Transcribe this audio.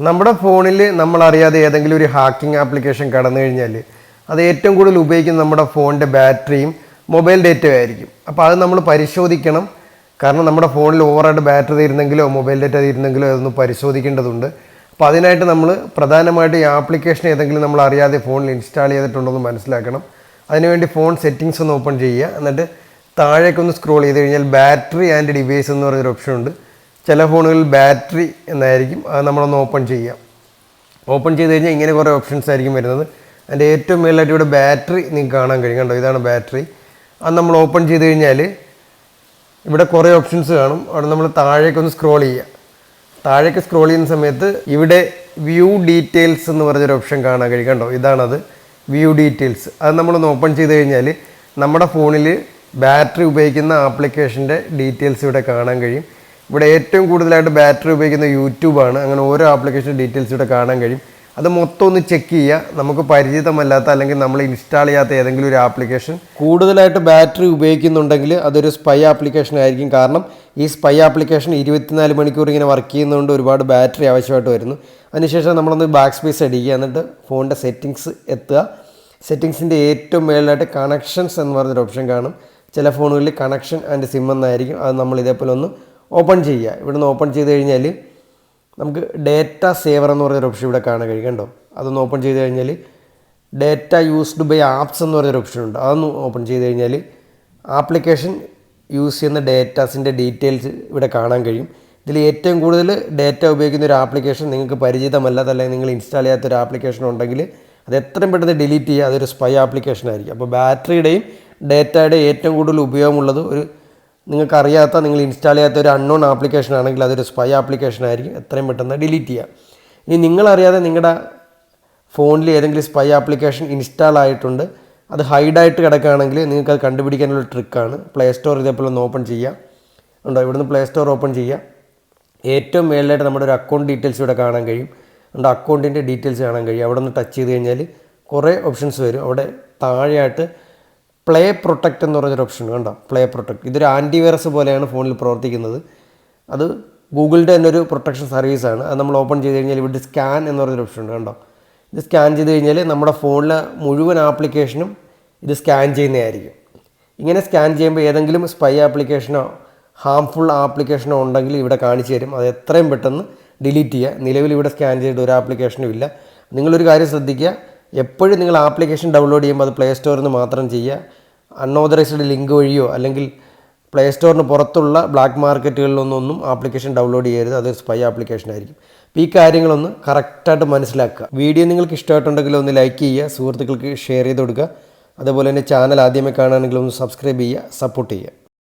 നമ്മുടെ ഫോണിൽ നമ്മൾ അറിയാതെ ഏതെങ്കിലും ഒരു ഹാക്കിംഗ് ആപ്ലിക്കേഷൻ കടന്നു കഴിഞ്ഞാൽ അത് ഏറ്റവും കൂടുതൽ ഉപയോഗിക്കുന്ന നമ്മുടെ ഫോണിന്റെ ബാറ്ററിയും മൊബൈൽ ഡേറ്റയും ആയിരിക്കും. അപ്പോൾ അത് നമ്മൾ പരിശോധിക്കണം. കാരണം നമ്മുടെ ഫോണിൽ ഓവറായിട്ട് ബാറ്ററി തീരുന്നെങ്കിലോ മൊബൈൽ ഡേറ്റ തീരുന്നെങ്കിലോ അതൊന്ന് പരിശോധിക്കേണ്ടതുണ്ട്. അപ്പോൾ അതിനായിട്ട് നമ്മൾ പ്രധാനമായിട്ട് ഈ ആപ്ലിക്കേഷൻ ഏതെങ്കിലും നമ്മൾ അറിയാതെ ഫോണിൽ ഇൻസ്റ്റാൾ ചെയ്തിട്ടുണ്ടോ എന്ന് മനസ്സിലാക്കണം അതിനുവേണ്ടി ഫോൺ സെറ്റിങ്സ് ഒന്ന് ഓപ്പൺ ചെയ്യുക. എന്നിട്ട് താഴേക്കൊന്ന് സ്ക്രോൾ ചെയ്ത് കഴിഞ്ഞാൽ ബാറ്ററി ആൻഡ് ഡിവൈസ് എന്ന് പറയുന്നൊരു ഓപ്ഷൻ ഉണ്ട് ചില ഫോണുകളിൽ ബാറ്ററി എന്നായിരിക്കും അത് നമ്മളൊന്ന് ഓപ്പൺ ചെയ്യാം. ഓപ്പൺ ചെയ്ത് കഴിഞ്ഞാൽ ഇങ്ങനെ കുറേ ഓപ്ഷൻസ് ആയിരിക്കും വരുന്നത്. അതിന്റെ ഏറ്റവും മേലായിട്ട് ഇവിടെ ബാറ്ററി നിങ്ങൾക്ക് കാണാൻ കഴിയും. കണ്ടോ? ഇതാണ് ബാറ്ററി. അത് നമ്മൾ ഓപ്പൺ ചെയ്ത് കഴിഞ്ഞാൽ ഇവിടെ കുറേ ഓപ്ഷൻസ് കാണും. അവിടെ നമ്മൾ താഴേക്കൊന്ന് സ്ക്രോൾ ചെയ്യുക താഴേക്ക് സ്ക്രോൾ ചെയ്യുന്ന സമയത്ത് ഇവിടെ വ്യൂ ഡീറ്റെയിൽസ് എന്ന് പറഞ്ഞൊരു ഓപ്ഷൻ കാണാൻ കഴിയും. കണ്ടോ? ഇതാണത്. View details. അത് നമ്മളൊന്ന് ഓപ്പൺ ചെയ്ത് കഴിഞ്ഞാൽ നമ്മുടെ ഫോണിൽ ബാറ്ററി ഉപയോഗിക്കുന്ന ആപ്ലിക്കേഷന്റെ ഡീറ്റെയിൽസ് ഇവിടെ കാണാൻ കഴിയും. ഇവിടെ ഏറ്റവും കൂടുതലായിട്ട് ബാറ്ററി ഉപയോഗിക്കുന്ന യൂട്യൂബാണ് അങ്ങനെ ഓരോ ആപ്ലിക്കേഷൻ ഡീറ്റെയിൽസ് ഇവിടെ കാണാൻ കഴിയും. അത് മൊത്തം ഒന്ന് ചെക്ക് ചെയ്യുക. നമുക്ക് പരിചിതമല്ലാത്ത അല്ലെങ്കിൽ നമ്മൾ ഇൻസ്റ്റാൾ ചെയ്യാത്ത ഏതെങ്കിലും ഒരു ആപ്ലിക്കേഷൻ കൂടുതലായിട്ട് ബാറ്ററി ഉപയോഗിക്കുന്നുണ്ടെങ്കിൽ അതൊരു സ്പൈ ആപ്ലിക്കേഷൻ ആയിരിക്കും. കാരണം ഈ സ്പൈ ആപ്ലിക്കേഷൻ ഇരുപത്തിനാല് മണിക്കൂർ ഇങ്ങനെ വർക്ക് ചെയ്യുന്നതുകൊണ്ട് ഒരുപാട് ബാറ്ററി ആവശ്യമായിട്ട് വരുന്നു. അതിനുശേഷം നമ്മളൊന്ന് ബാക്ക് സ്പേസ് അടിക്കുക. എന്നിട്ട് ഫോണിന്റെ സെറ്റിങ്സ് എത്തുക. സെറ്റിങ്സിന്റെ ഏറ്റവും മേളിലായിട്ട് കണക്ഷൻസ് എന്ന് പറഞ്ഞൊരു ഓപ്ഷൻ കാണും. ചില ഫോണുകളിൽ കണക്ഷൻ ആൻഡ് സിം എന്നായിരിക്കും. അത് നമ്മൾ ഇതേപോലെ ഒന്ന് ഓപ്പൺ ചെയ്യുക. ഇവിടെ നിന്ന് ഓപ്പൺ ചെയ്ത് കഴിഞ്ഞാൽ നമുക്ക് ഡേറ്റ സേവർ എന്ന് പറഞ്ഞൊരു ഓപ്ഷൻ ഇവിടെ കാണാൻ കഴിയും. കണ്ടോ? അതൊന്ന് ഓപ്പൺ ചെയ്ത് കഴിഞ്ഞാൽ ഡേറ്റ യൂസ്ഡ് ബൈ ആപ്സ് എന്ന് പറഞ്ഞൊരു ഓപ്ഷൻ ഉണ്ട്. അതൊന്ന് ഓപ്പൺ ചെയ്ത് കഴിഞ്ഞാൽ ആപ്ലിക്കേഷൻ യൂസ് ചെയ്യുന്ന ഡേറ്റാസിന്റെ ഡീറ്റെയിൽസ് ഇവിടെ കാണാൻ കഴിയും. ഇതിൽ ഏറ്റവും കൂടുതൽ ഡേറ്റ ഉപയോഗിക്കുന്ന ഒരു ആപ്ലിക്കേഷൻ നിങ്ങൾക്ക് പരിചിതമല്ലാത്ത അല്ലെങ്കിൽ നിങ്ങൾ ഇൻസ്റ്റാൾ ചെയ്യാത്ത ഒരു ആപ്ലിക്കേഷൻ ഉണ്ടെങ്കിൽ അത് എത്രയും പെട്ടെന്ന് ഡിലീറ്റ് ചെയ്യുക. അതൊരു സ്പൈ ആപ്ലിക്കേഷൻ ആയിരിക്കും. അപ്പോൾ ബാറ്ററിയുടെയും ഡേറ്റയുടെയും ഏറ്റവും കൂടുതൽ ഉപയോഗമുള്ളത് ഒരു നിങ്ങൾക്ക് അറിയാത്ത നിങ്ങൾ ഇൻസ്റ്റാൾ ചെയ്യാത്ത ഒരു അൺനോൺ ആപ്ലിക്കേഷൻ ആണെങ്കിൽ അതൊരു സ്പൈ ആപ്ലിക്കേഷൻ ആയിരിക്കും. എത്രയും പെട്ടെന്ന് ഡിലീറ്റ് ചെയ്യുക ഇനി നിങ്ങളറിയാതെ നിങ്ങളുടെ ഫോണിൽ ഏതെങ്കിലും സ്പൈ ആപ്ലിക്കേഷൻ ഇൻസ്റ്റാൾ ആയിട്ടുണ്ട്. അത് ഹൈഡായിട്ട് കിടക്കുകയാണെങ്കിൽ നിങ്ങൾക്ക് അത് കണ്ടുപിടിക്കാനുള്ള ട്രിക്കാണ് പ്ലേ സ്റ്റോർ ഇതേപോലെ ഒന്ന് ഓപ്പൺ ചെയ്യുക. ഉണ്ടോ? ഇവിടുന്ന് പ്ലേ സ്റ്റോർ ഓപ്പൺ ചെയ്യുക. ഏറ്റവും മേളിലായിട്ട് നമ്മുടെ ഒരു അക്കൗണ്ട് ഡീറ്റെയിൽസ് ഇവിടെ കാണാൻ കഴിയും. നമ്മുടെ അക്കൗണ്ടിന്റെ ഡീറ്റെയിൽസ് കാണാൻ കഴിയും. അവിടെ ഒന്ന് ടച്ച് ചെയ്ത് കഴിഞ്ഞാൽ കുറേ ഓപ്ഷൻസ് വരും. അവിടെ താഴെയായിട്ട് പ്ലേ പ്രൊട്ടക്റ്റ് എന്ന് പറഞ്ഞൊരു ഓപ്ഷൻ കണ്ടോ? പ്ലേ പ്രൊട്ടക്റ്റ് ഇതൊരു ആന്റിവൈറസ് പോലെയാണ് ഫോണിൽ പ്രവർത്തിക്കുന്നത്. അത് ഗൂഗിളിന്റെ തന്നെ ഒരു പ്രൊട്ടക്ഷൻ സർവീസാണ് അത് നമ്മൾ ഓപ്പൺ ചെയ്ത് കഴിഞ്ഞാൽ ഇവിടെ സ്കാൻ എന്ന് പറഞ്ഞൊരു ഓപ്ഷൻ ഉണ്ട് കണ്ടോ? ഇത് സ്കാൻ ചെയ്ത് കഴിഞ്ഞാൽ നമ്മുടെ ഫോണിലെ മുഴുവൻ ആപ്ലിക്കേഷനും ഇത് സ്കാൻ ചെയ്യുന്നതായിരിക്കും. ഇങ്ങനെ സ്കാൻ ചെയ്യുമ്പോൾ ഏതെങ്കിലും സ്പൈ ആപ്ലിക്കേഷനോ ഹാംഫുൾ ആപ്ലിക്കേഷനോ ഉണ്ടെങ്കിൽ ഇവിടെ കാണിച്ചു തരും. അത് എത്രയും പെട്ടെന്ന് ഡിലീറ്റ് ചെയ്യുക. നിലവിൽ ഇവിടെ സ്കാൻ ചെയ്തിട്ട് ഒരു ആപ്ലിക്കേഷനും ഇല്ല. നിങ്ങളൊരു കാര്യം ശ്രദ്ധിക്കുക. എപ്പോഴും നിങ്ങൾ ആപ്ലിക്കേഷൻ ഡൗൺലോഡ് ചെയ്യുമ്പോൾ അത് പ്ലേ സ്റ്റോറിൽ നിന്ന് മാത്രം ചെയ്യുക. അൺഓതറൈസ്ഡ് ലിങ്ക് വഴിയോ അല്ലെങ്കിൽ പ്ലേ സ്റ്റോറിന് പുറത്തുള്ള ബ്ലാക്ക് മാർക്കറ്റുകളിലൊന്നും ആപ്ലിക്കേഷൻ ഡൗൺലോഡ് ചെയ്യരുത്. അത് സ്പൈ ആപ്ലിക്കേഷൻ ആയിരിക്കും. അപ്പോൾ ഈ കാര്യങ്ങളൊന്ന് കറക്റ്റായിട്ട് മനസ്സിലാക്കുക. വീഡിയോ നിങ്ങൾക്ക് ഇഷ്ടമായിട്ടുണ്ടെങ്കിൽ ഒന്ന് ലൈക്ക് ചെയ്യുക സുഹൃത്തുക്കൾക്ക് ഷെയർ ചെയ്ത് കൊടുക്കുക. അതുപോലെ തന്നെ ചാനൽ ആദ്യമേ കാണുകയാണെങ്കിൽ ഒന്ന് സബ്സ്ക്രൈബ് ചെയ്യുക സപ്പോർട്ട് ചെയ്യുക.